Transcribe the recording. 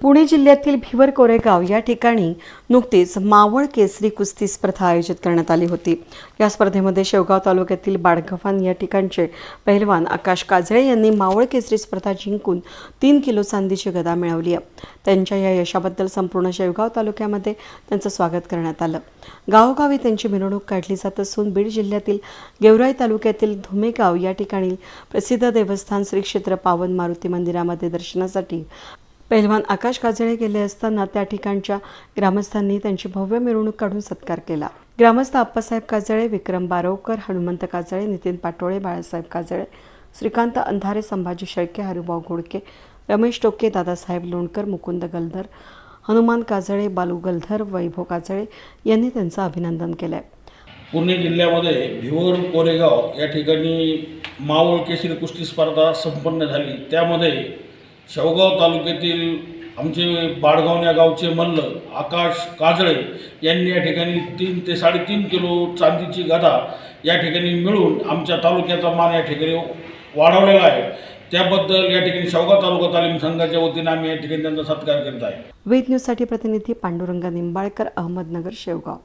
पुणे जिल्ह्यातील भिवर कोरेगाव या ठिकाणी नुकतीच मावळ केसरी कुस्ती स्पर्धा आयोजित करण्यात आली होती. या स्पर्धेमध्ये शेवगाव तालुक्यातील बाडगव्हाण या ठिकाणचे पहिलवान आकाश काजळे यांनी मावळ केसरी स्पर्धा जिंकून तीन किलो चांदीची गदा मिळवली आहे. त्यांच्या या यशाबद्दल संपूर्ण शेवगाव तालुक्यामध्ये त्यांचं स्वागत करण्यात आलं. गावोगावी त्यांची मिरवणूक काढली जात असून बीड जिल्ह्यातील गेवराई तालुक्यातील धुमेगाव या ठिकाणी प्रसिद्ध देवस्थान श्री क्षेत्र पावन मारुती मंदिरामध्ये दर्शनासाठी पहिलवान आकाश काजळे गेले असताना त्या ठिकाणच्या ग्रामस्थांनी त्यांची भव्य मिरवणूक काढून सत्कार केला. ग्रामस्थ आप्पासाहेब काजळे विक्रम बारवकर हनुमंत काजळे नितीन पाटोळे बाळासाहेब काजळे श्रीकांत अंधारे संभाजी शेळके हरिभाऊ घोडके रमेश टोके दादासाहेब लोणकर मुकुंद गलधर हनुमान काजळे बालू गलधर वैभव काजळे यांनी त्यांचं अभिनंदन केलंय. पुणे जिल्ह्यामध्ये भिवर कोरेगाव या ठिकाणी मावळ केसरी कुस्ती स्पर्धा संपन्न झाली. त्यामध्ये शेवगाव तालुक्यातील आमचे बाडगाव या गावचे मल्ल आकाश काजळे यांनी या ठिकाणी तीन ते साडेतीन किलो चांदीची गदा या ठिकाणी मिळून आमच्या तालुक्याचा मान या ठिकाणी वाढवलेला आहे. त्याबद्दल या ठिकाणी शेवगाव तालुका तालीम संघाच्या वतीने आम्ही या ठिकाणी त्यांचा सत्कार करीत आहे. वेद न्यूजसाठी प्रतिनिधी पांडुरंग निंबाळकर अहमदनगर शेवगाव.